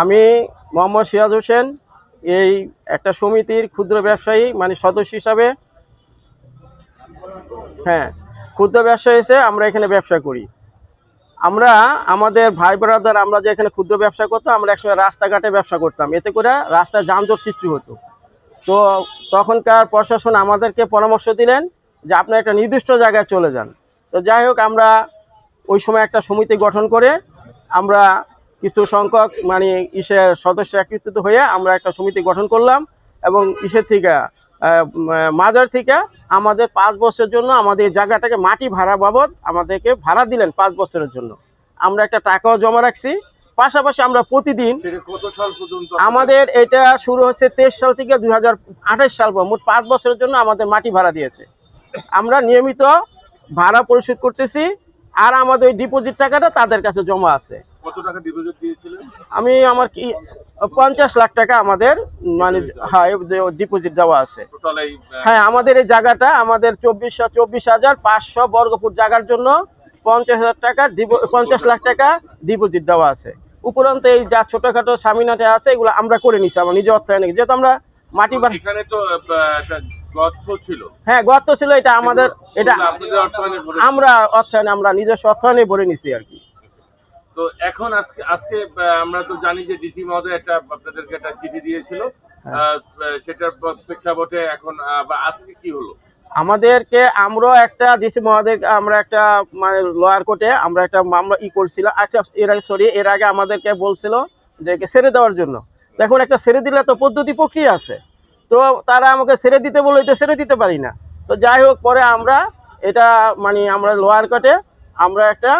আমি মোহাম্মদ সিরাজ হোসেন, এই একটা সমিতির ক্ষুদ্র ব্যবসায়ী মানে সদস্য হিসাবে। হ্যাঁ ক্ষুদ্র ব্যবসায়ী এসে আমরা এখানে ব্যবসা করি। আমরা, আমাদের ভাই ব্রাদার আমরা যে এখানে ক্ষুদ্র ব্যবসা করতাম আমরা একসময় রাস্তাঘাটে ব্যবসা করতাম। এতে করে রাস্তায় যানজট সৃষ্টি হতো। তো তখনকার প্রশাসন আমাদেরকে পরামর্শ দিলেন যে আপনি একটা নির্দিষ্ট জায়গায় চলে যান। তো যাই হোক, আমরা ওই সময় একটা সমিতি গঠন করে আমরা কিছু সংখ্যক মানে ইসের সদস্য একত্রিত হয়ে আমরা একটা সমিতি গঠন করলাম এবং ইসের থেকে মাজার থেকে আমাদের পাঁচ বছরের জন্য আমাদের জায়গাটাকে মাটি ভাড়া বাবদ আমাদেরকে ভাড়া দিলেন পাঁচ বছরের জন্য। আমরা একটা টাকাও জমা রাখছি। পাশাপাশি আমরা প্রতিদিন আমাদের এটা শুরু হচ্ছে তেইশ সাল থেকে দুই হাজার আঠাশ সাল পর্যন্ত। মোট পাঁচ বছরের জন্য আমাদের মাটি ভাড়া দিয়েছে। আমরা নিয়মিত ভাড়া পরিশোধ করতেছি আর আমাদের ওই ডিপোজিট টাকাটা তাদের কাছে জমা আছে। কত টাকা ডিপোজিট দিয়েছিলেন? আমি আমার কি পঞ্চাশ লাখ টাকা আমাদের মানে হ্যাঁ ডিপোজিট দেওয়া আছে। হ্যাঁ আমাদের এই জায়গাটা আমাদের চব্বিশ চব্বিশ হাজার পাঁচশো বর্গফুট জায়গার জন্য পঞ্চাশ হাজার টাকা পঞ্চাশ লাখ টাকা ডিপোজিট দেওয়া আছে। উপরন্ত এই যা ছোটখাটো সামিনাটে আছে এগুলো আমরা করে নিছি আমার নিজে অর্থায়নে যেহেতু আমরা মাটি বা এখানে তো গর্ত ছিল। হ্যাঁ গর্ত ছিল এটা আমাদের এটা আমরা অর্থায়নে আমরা নিজস্ব অর্থায়নে ভরে নিছি আর কি। তো এখন আজকে আজকে আমরা তো জানি যে ডিসি মহোদয় একটা আপনাদেরকে একটা চিঠি দিয়েছিল। হ্যাঁ। সেটার প্রেক্ষাপটে এখন আজকে কি হলো? আমাদেরকে আমরাও একটা ডিসি মহাদের আমরা একটা মানে লয়ার কোর্টে আমরা একটা মামলা ই করছিলাম একটা এর আগে সরি এর আগে আমাদেরকে বলছিল যে ছেড়ে দেওয়ার জন্য। দেখুন একটা ছেড়ে দিলে তো পদ্ধতি প্রক্রিয়া আছে। তো তারা আমাকে ছেড়ে দিতে বলে ছেড়ে দিতে পারি না। তো যাই হোক পরে আমরা এটা মানে আমরা লোয়ার কোর্টে আমরা একটা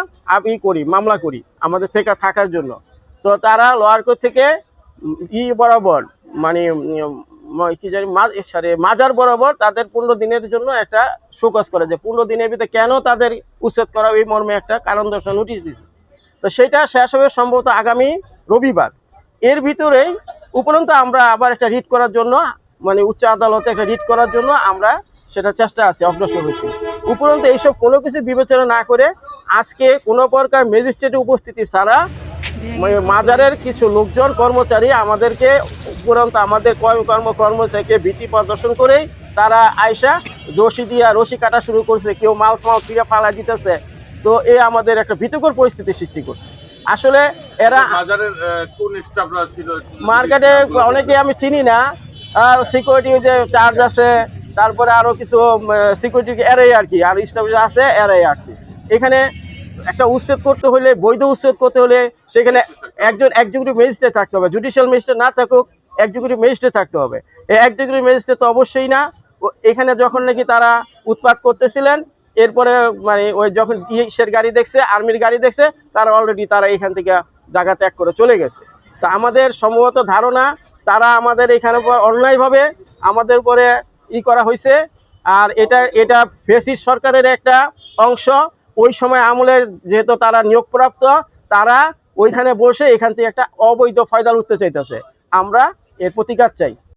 ই করি, মামলা করি আমাদের থেকে থাকার জন্য। তো তারা লোয়ার কোর্ট থেকে ই বরাবর মানে কি জানি সরি মাজার বরাবর তাদের পনেরো দিনের জন্য একটা শোকজ করে যে পনেরো দিনের ভিতরে কেন তাদের উচ্ছেদ করা এই মর্মে একটা কারণ দর্শন নোটিশ দিচ্ছে তো সেটা শেষ হবে সম্ভবত আগামী রবিবার। এর ভিতরেই উপরন্ত আমরা আবার একটা রিট করার জন্য মানে উচ্চ আদালতে একটা রিট করার জন্য আমরা সেটা চেষ্টা আছে অগ্রসর হয়েছি। উপরন্ত এইসব কোনো কিছু বিবেচনা না করে আজকে কোনো প্রকার ম্যাজিস্ট্রেট উপস্থিতি ছাড়া মাজারের কিছু লোকজন কর্মচারী আমাদেরকে উপরন্ত আমাদের কর্ম কর্ম কর্মচারীকে ভীতি প্রদর্শন করেই তারা আয়সা রশি দিয়া রশি কাটা শুরু করছে কেউ মাল ফাল ফিরে ফালা দিতেছে। তো এ আমাদের একটা ভীতকর পরিস্থিতি সৃষ্টি করছে। আসলে এরা বাজারের আহ, কোন স্টাফরা ছিল? মার্কেটে অনেকে আমি চিনি না। সিকিউরিটি যে চার্জ আছে তারপরে আরও কিছু সিকিউরিটি এরাই আর কি, আর স্টাফ আছে এরাই আর কি। এখানে একটা উচ্ছেদ করতে হলে, বৈধ উচ্ছেদ করতে হলে সেখানে একজন এক্সিকিউটিভ ম্যাজিস্ট্রেট থাকতে হবে। জুডিশিয়াল ম্যাজিস্ট্রেট না থাকুক এক্সিকিউটিভ ম্যাজিস্ট্রেট থাকতে হবে। এই এক্সিকিউটিভ ম্যাজিস্ট্রেট তো অবশ্যই না। এখানে যখন নাকি তারা উৎপাত করতেছিলেন, এরপরে মানে ওই যখন ইসের গাড়ি দেখছে আর্মির গাড়ি দেখছে, তারা অলরেডি তারা এখান থেকে জায়গা ত্যাগ করে চলে গেছে। তা আমাদের সম্ভবত ধারণা, তারা আমাদের এখানে অন্যায়ভাবে আমাদের উপরে ই করা হয়েছে। আর এটা এটা ফেসিস সরকারের একটা অংশ। ওই সময় আমলের যেহেতু তারা নিয়োগপ্রাপ্ত, তারা ওইখানে বসে এখান থেকে একটা অবৈধ ফয়দা উঠতে চাইতেছে। আমরা এর প্রতিকার চাই।